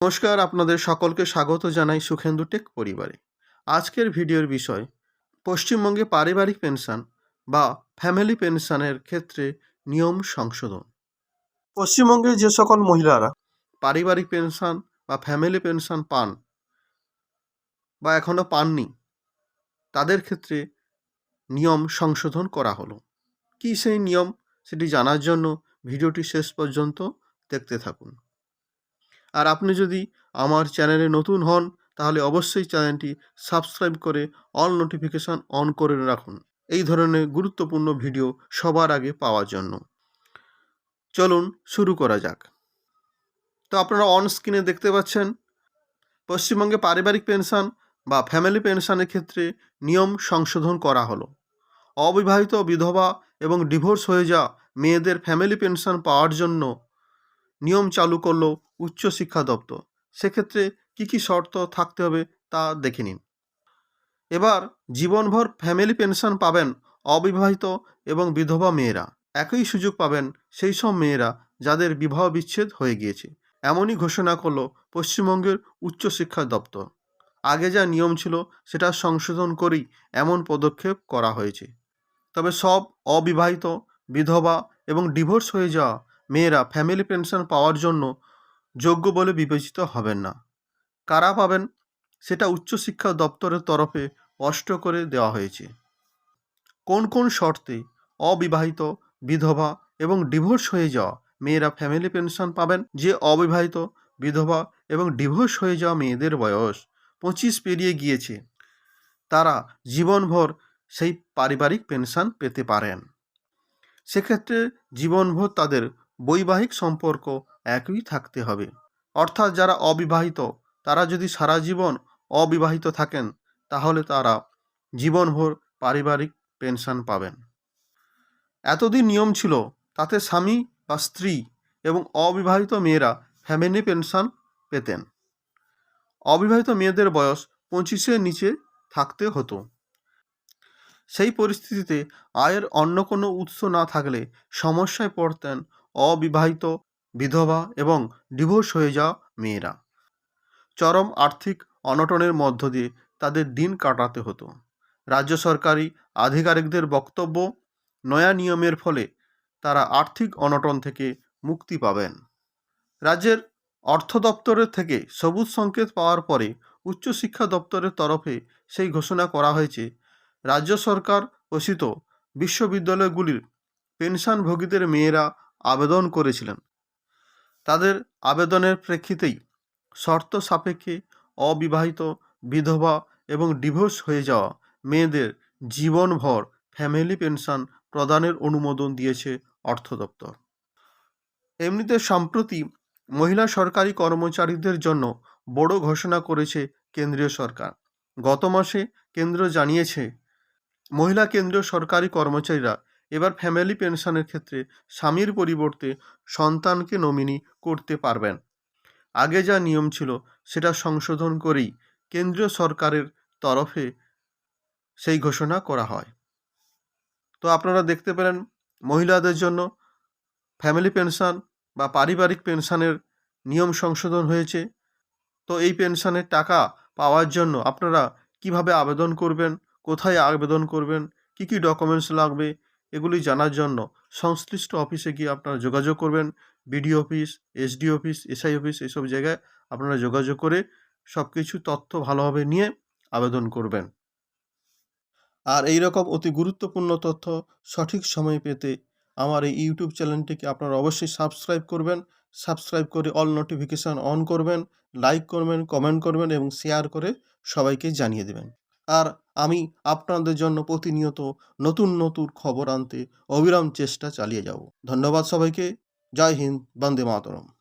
নমস্কার আপনাদের সকলকে স্বাগত জানাই সুখেন্দু টেক পরিবারে। আজকের ভিডিওর বিষয় পশ্চিমবঙ্গে পারিবারিক পেনশন বা ফ্যামিলি পেনশনের ক্ষেত্রে নিয়ম সংশোধন। পশ্চিমবঙ্গের যে সকল মহিলারা পারিবারিক পেনশন বা ফ্যামিলি পেনশন পান বা এখনও পাননি তাদের ক্ষেত্রে নিয়ম সংশোধন করা হলো। কি সেই নিয়ম সেটি জানার জন্য ভিডিওটি শেষ পর্যন্ত দেখতে থাকুন। আর আপনি যদি আমার চ্যানেলে নতুন হন, তাহলে অবশ্যই চ্যানেলটি সাবস্ক্রাইব করে অল নোটিফিকেশান অন করে রাখুন। এই ধরনের গুরুত্বপূর্ণ ভিডিও সবার আগে পাওয়ার জন্য। চলুন শুরু করা যাক। তো আপনারা অন স্ক্রিনে দেখতে পাচ্ছেন, পশ্চিমবঙ্গে পারিবারিক পেনশন বা ফ্যামিলি পেনশনের ক্ষেত্রে নিয়ম সংশোধন করা হলো। অবিবাহিত বিধবা এবং ডিভোর্স হয়ে যাওয়া মেয়েদের ফ্যামিলি পেনশন পাওয়ার জন্য নিয়ম চালু করল উচ্চশিক্ষা দপ্তর। সেক্ষেত্রে কী কী শর্ত থাকতে হবে তা দেখে নিন। এবার জীবনভর ফ্যামিলি পেনশন পাবেন অবিবাহিত এবং বিধবা মেয়েরা। একই সুযোগ পাবেন সেই সব মেয়েরা যাদের বিবাহ বিচ্ছেদ হয়ে গিয়েছে। এমনই ঘোষণা করল পশ্চিমবঙ্গের উচ্চশিক্ষা দপ্তর। আগে যা নিয়ম ছিল সেটা সংশোধন করেই এমন পদক্ষেপ করা হয়েছে। তবে সব অবিবাহিত, বিধবা এবং ডিভোর্স হয়ে যাওয়া মেয়েরা ফ্যামিলি পেনশন পাওয়ার জন্য যোগ্য বলে বিবেচিত হবেন না। কারা পাবেন সেটা উচ্চশিক্ষা দপ্তরের তরফে স্পষ্ট করে দেওয়া হয়েছে। কোন কোন শর্তে অবিবাহিত, বিধবা এবং ডিভোর্স হয়ে যাওয়া মেয়েরা ফ্যামিলি পেনশন পাবেন? যে অবিবাহিত, বিধবা এবং ডিভোর্স হয়ে যাওয়া মেয়েদের বয়স পঁচিশ পেরিয়ে গিয়েছে। তারা জীবনভর সেই পারিবারিক পেনশন পেতে পারেন। সেক্ষেত্রে জীবনভর তাদের বৈবাহিক সম্পর্ক একই থাকতে হবে। অর্থাৎ যারা অবিবাহিত, তারা যদি সারা জীবন অবিবাহিত থাকেন, তাহলে তারা জীবনভর পারিবারিক পেনশন পাবেন। এতদিন নিয়ম ছিল, তাতে স্বামী বা স্ত্রী এবং অবিবাহিত মেয়েরা ফ্যামিলি পেনশন পেতেন। অবিবাহিত মেয়েদের বয়স পঁচিশের নিচে থাকতে হতো। সেই পরিস্থিতিতে আয়ের অন্য কোনো উৎস না থাকলে সমস্যায় পড়তেন অবিবাহিত, বিধবা এবং ডিভোর্স হয়ে যাওয়া মেয়েরা। চরম আর্থিক অনটনের মধ্য দিয়ে তাদের দিন কাটাতে হতো। রাজ্য সরকারি আধিকারিকদের বক্তব্য, নয়া নিয়মের ফলে তারা আর্থিক অনটন থেকে মুক্তি পাবেন। রাজ্যের অর্থ দপ্তরের থেকে সবুজ সংকেত পাওয়ার পরে উচ্চশিক্ষা দপ্তরের তরফে সেই ঘোষণা করা হয়েছে, রাজ্য সরকার ঘোষিত বিশ্ববিদ্যালয়গুলির পেনশনভোগীদের মেয়েরা আবেদন করেছিলেন। তাদের আবেদনের প্রেক্ষিতেই শর্ত সাপেক্ষে অবিবাহিত, বিধবা এবং ডিভোর্স হয়ে যাওয়া মেয়েদের জীবনভর ফ্যামিলি পেনশন প্রদানের অনুমোদন দিয়েছে অর্থ দপ্তর এমনিতে সম্প্রতি মহিলা সরকারি কর্মচারীদের জন্য বড় ঘোষণা করেছে কেন্দ্রীয় সরকার। গত মাসে কেন্দ্র জানিয়েছে, মহিলা কেন্দ্রীয় সরকারি কর্মচারীরা এবার ফ্যামিলি পেনশনের ক্ষেত্রে স্বামীর পরিবর্তে সন্তানকে নমিনি করতে পারবেন। আগে যা নিয়ম ছিল সেটা সংশোধন করেই কেন্দ্রীয় সরকারের তরফে সেই ঘোষণা করা হয়। তো আপনারা দেখতে পেলেন মহিলাদের জন্য ফ্যামিলি পেনশন বা পারিবারিক পেনশনের নিয়ম সংশোধন হয়েছে। তো এই পেনশনের টাকা পাওয়ার জন্য আপনারা কীভাবে আবেদন করবেন, কোথায় আবেদন করবেন, কী কী ডকুমেন্টস লাগবে এগুলি জানার জন্য সংশ্লিষ্ট অফিসে গিয়ে আপনারা যোগাযোগ করবেন। BDO office, SD office, SI office এসব জায়গায় আপনারা যোগাযোগ করে সব কিছু তথ্য ভালোভাবে নিয়ে আবেদন করবেন। আর এই রকম অতি গুরুত্বপূর্ণ তথ্য সঠিক সময়ে পেতে আমার এই ইউটিউব চ্যানেলটিকে আপনারা অবশ্যই সাবস্ক্রাইব করবেন। সাবস্ক্রাইব করে অল নোটিফিকেশান অন করবেন, লাইক করবেন, কমেন্ট করবেন এবং শেয়ার করে সবাইকে জানিয়ে দেবেন। আর আমি আপনাদের জন্য প্রতিনিয়ত নতুন নতুন খবর আনতে অবিরাম চেষ্টা চালিয়ে যাব। ধন্যবাদ সবাইকে। জয় হিন্দ, বন্দে মাতরম।